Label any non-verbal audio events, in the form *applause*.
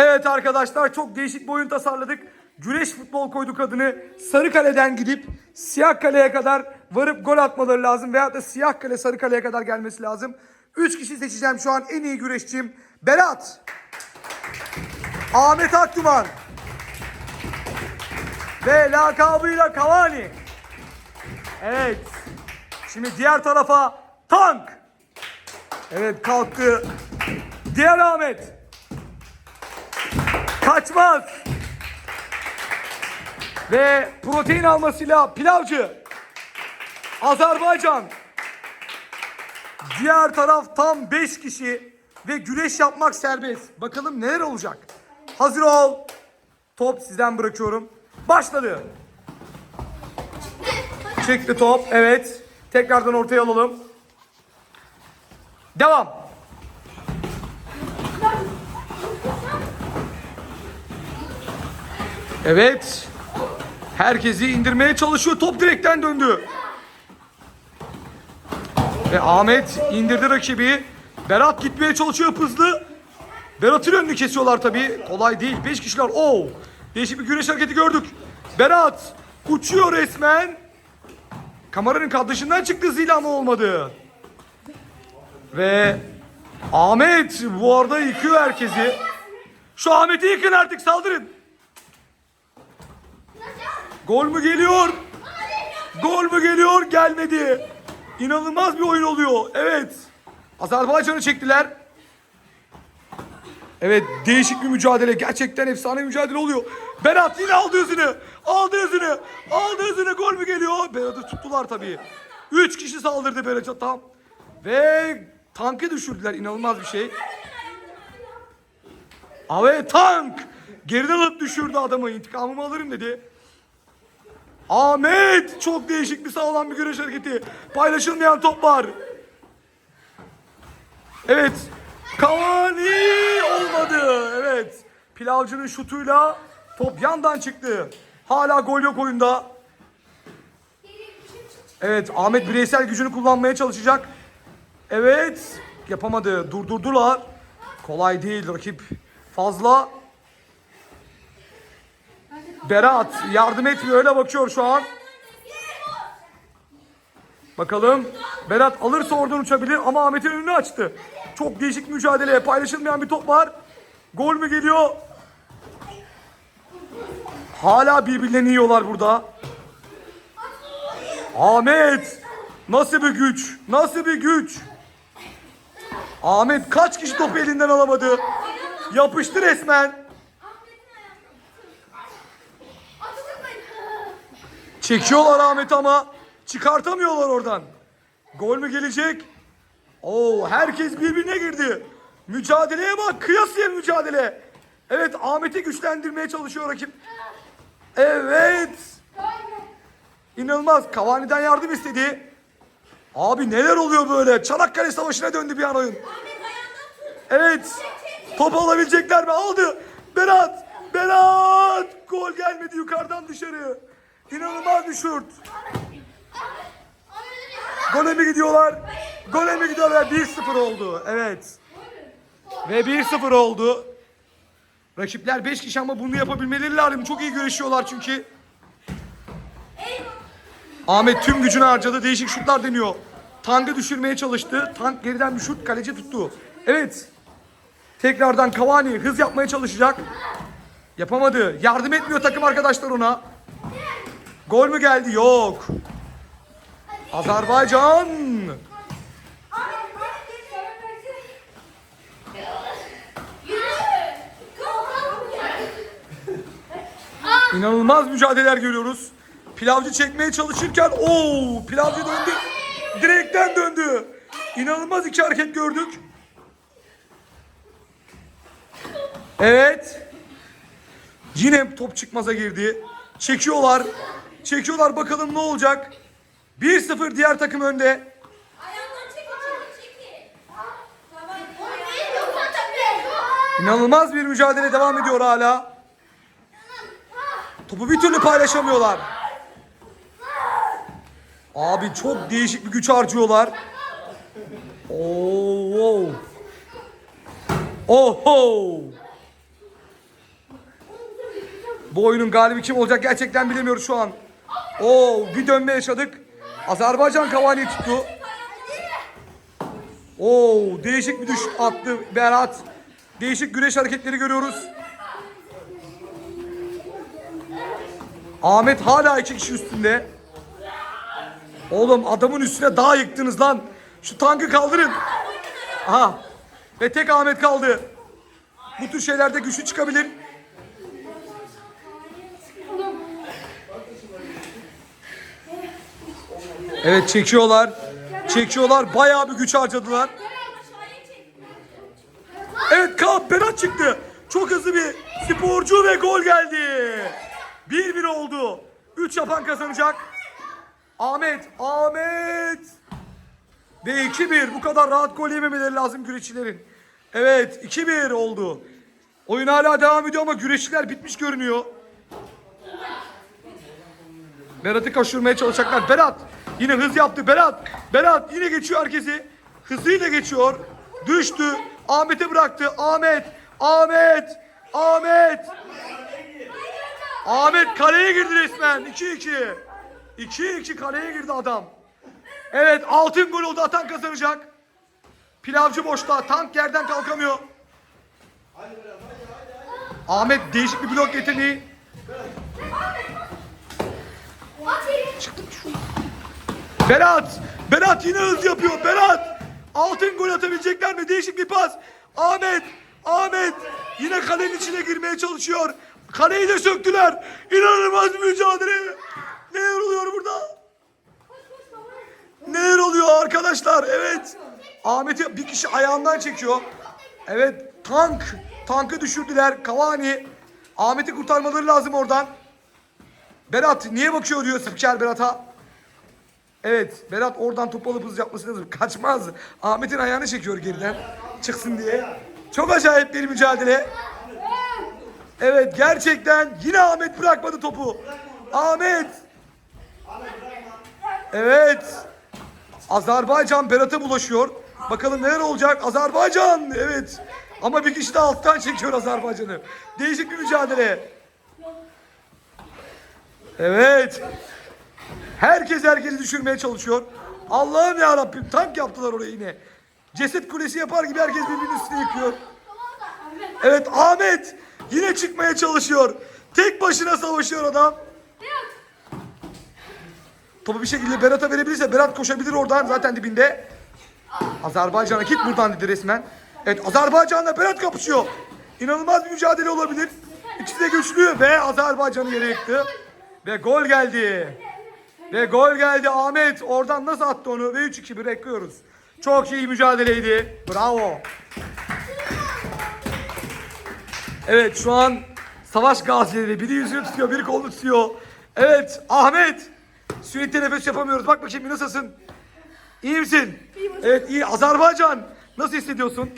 Evet arkadaşlar çok değişik bir oyun tasarladık. Güreş futbol koyduk adını. Sarı kaleden gidip siyah kaleye kadar varıp gol atmaları lazım. Veyahut da siyah kale sarı kaleye kadar gelmesi lazım. Üç kişi seçeceğim şu an en iyi güreşçim. Berat. Ahmet Aktuman. Ve lakabıyla Cavani. Evet. Şimdi diğer tarafa tank. Evet kalktı. Diğer Ahmet. Kaçmaz. Ve protein almasıyla pilavcı. Azerbaycan. Diğer taraf tam 5 kişi ve güreş yapmak serbest. Bakalım neler olacak. Hazır ol. Top sizden bırakıyorum. Başladı. Çıktı top. Evet. Tekrardan ortaya alalım. Devam. Evet. Herkesi indirmeye çalışıyor. Top direkten döndü. Ve Ahmet indirdi rakibi. Berat gitmeye çalışıyor hızlı. Berat'ın önünü kesiyorlar tabii. Kolay değil. 5 kişiler. Oo! Değişik bir güreş hareketi gördük. Berat uçuyor resmen. Kameranın kadışından çıktı hızıyla ama olmadı. Ve Ahmet bu arada yıkıyor herkesi. Şu Ahmet'i yıkın artık saldırın. Gol mü geliyor? Gol mü geliyor? Gelmedi. İnanılmaz bir oyun oluyor. Evet. Azerbaycan'ı çektiler. Evet değişik bir mücadele. Gerçekten efsane mücadele oluyor. Berat yine aldı yüzünü. Aldı yüzünü. Aldı yüzünü. Gol mü geliyor? Berat'ı tuttular tabii. Üç kişi saldırdı Berat'a tam. Ve tankı düşürdüler. İnanılmaz bir şey. Ave tank. Geriden alıp düşürdü adamı. İntikamımı alırım dedi. Ahmet çok değişik bir sağlam bir güreş hareketi. Paylaşılmayan top var. Evet. Cavani olmadı. Evet. Pilavcının şutuyla top yandan çıktı. Hala gol yok oyunda. Evet Ahmet bireysel gücünü kullanmaya çalışacak. Evet. Yapamadı. Durdurdular. Kolay değil rakip. Fazla. Berat yardım etmiyor öyle bakıyor şu an. Bakalım Berat alırsa oradan uçabilir ama Ahmet'in önünü açtı. Çok değişik mücadele paylaşılmayan bir top var. Gol mü geliyor? Hala birbirlerini yiyorlar burada. Ahmet nasıl bir güç? Nasıl bir güç? Ahmet kaç kişi topu elinden alamadı? Yapıştı resmen. Çekiyorlar Ahmet ama çıkartamıyorlar oradan. Gol mü gelecek? Oo herkes birbirine girdi. Mücadeleye bak kıyasıya mücadele. Evet Ahmet'i güçlendirmeye çalışıyor rakip. Evet. İnanılmaz. Cavani'den yardım istedi. Abi neler oluyor böyle? Çanakkale Savaşı'na döndü bir an oyun. Evet. Top alabilecekler mi? Aldı. Berat. Berat. Gol gelmedi yukarıdan dışarı. İnanılmaz bir şut. Gole mi gidiyorlar? Gole mi gidiyorlar? 1-0 oldu. Evet. Ve 1-0 oldu. Rakipler 5 kişi ama bunu yapabilmeleri lazım. Çok iyi görüşüyorlar çünkü. Ahmet tüm gücünü harcadı. Değişik şutlar deniyor. Tankı düşürmeye çalıştı. Tank geriden bir şut kaleci tuttu. Evet. Tekrardan Cavani hız yapmaya çalışacak. Yapamadı. Yardım etmiyor takım arkadaşlar ona. Gol mü geldi? Yok. Azerbaycan. İnanılmaz mücadeleler görüyoruz. Pilavcı çekmeye çalışırken ooo pilavcı döndü. Direkten döndü. İnanılmaz iki hareket gördük. Evet. Yine top çıkmaza girdi. Çekiyorlar. Çekiyorlar bakalım ne olacak. 1-0 diğer takım önde. İnanılmaz bir mücadele devam ediyor hala. Topu bir türlü paylaşamıyorlar. Abi çok değişik bir güç harcıyorlar. Oo. Oho. Bu oyunun galibi kim olacak gerçekten bilemiyoruz şu an. Oo bir dönme yaşadık. Azerbaycan Cavani'yi tuttu. Oo değişik bir düş attı Berat. Değişik güreş hareketleri görüyoruz. Ahmet hala iki kişi üstünde. Oğlum adamın üstüne dağ yıktınız lan. Şu tankı kaldırın. Aha. Ve tek Ahmet kaldı. Bu tür şeylerde güçlü çıkabilir. Evet çekiyorlar. Çekiyorlar. Bayağı bir güç harcadılar. Evet Kaan Berat çıktı. Çok hızlı bir sporcu ve gol geldi. 1-1 oldu. 3 yapan kazanacak. Ahmet, Ahmet. Ve 2-1. Bu kadar rahat gol yememeleri lazım güreşçilerin. Evet 2-1 oldu. Oyun hala devam ediyor ama güreşçiler bitmiş görünüyor. Berat'ı kaçırmaya çalışacaklar. Berat yine hız yaptı. Berat, Berat yine geçiyor herkesi. Hızıyla geçiyor. Düştü. Ahmet'e bıraktı. Ahmet, Ahmet, Ahmet. Ahmet kaleye girdi resmen. 2-2. 2-2 kaleye girdi adam. Evet altın gol oldu. Atan kazanacak. Pilavcı boşta. Tank yerden kalkamıyor. Ahmet değişik bir blok yeteneği. Berat! Berat yine hız yapıyor. Berat! Altın gol atabilecekler mi? Değişik bir pas. Ahmet! Ahmet! Yine kalenin içine girmeye çalışıyor. Kaleyi de söktüler. İnanılmaz bir mücadele. Neler oluyor burada? Neler oluyor arkadaşlar? Evet. Ahmet'i bir kişi ayağından çekiyor. Evet tank. Tankı düşürdüler. Cavani. Ahmet'i kurtarmaları lazım oradan. Berat niye bakıyor diyor spiker Berat'a. Evet Berat oradan topu alıp hız yapması lazım. *laughs* Kaçmaz. Ahmet'in ayağını çekiyor geriden. Çıksın diye. Çok acayip bir mücadele. Evet gerçekten yine Ahmet bırakmadı topu. Ahmet. Evet. Azerbaycan Berat'a bulaşıyor. Bakalım neler olacak. Azerbaycan. Evet. Ama bir kişi de alttan çekiyor Azerbaycan'ı. Değişik bir mücadele. Evet. Herkes herkesi düşürmeye çalışıyor. Allah'ım ya Rabbim tank yaptılar oraya yine. Ceset kulesi yapar gibi herkes birbirinin üstüne yıkıyor. Evet Ahmet yine çıkmaya çalışıyor. Tek başına savaşıyor adam. Topu bir şekilde Berat'a verebilirse Berat koşabilir oradan zaten dibinde. Azerbaycan'a git buradan dedi resmen. Evet Azerbaycan'la Berat kapışıyor. İnanılmaz bir mücadele olabilir. İkisi de güçlü ve Azerbaycan'ı yere yıktı. Ve gol geldi. Ve gol geldi Ahmet. Oradan nasıl attı onu? Ve 3-2 bırakıyoruz. Çok iyi mücadeleydi. Bravo. Evet şu an savaş gazileri. Biri yüzünü tutuyor, biri kolunu tutuyor. Evet Ahmet. Sürekli nefes yapamıyoruz. Bak bakayım bir nasılsın? İyi misin? Evet iyi. Azerbaycan. Nasıl hissediyorsun?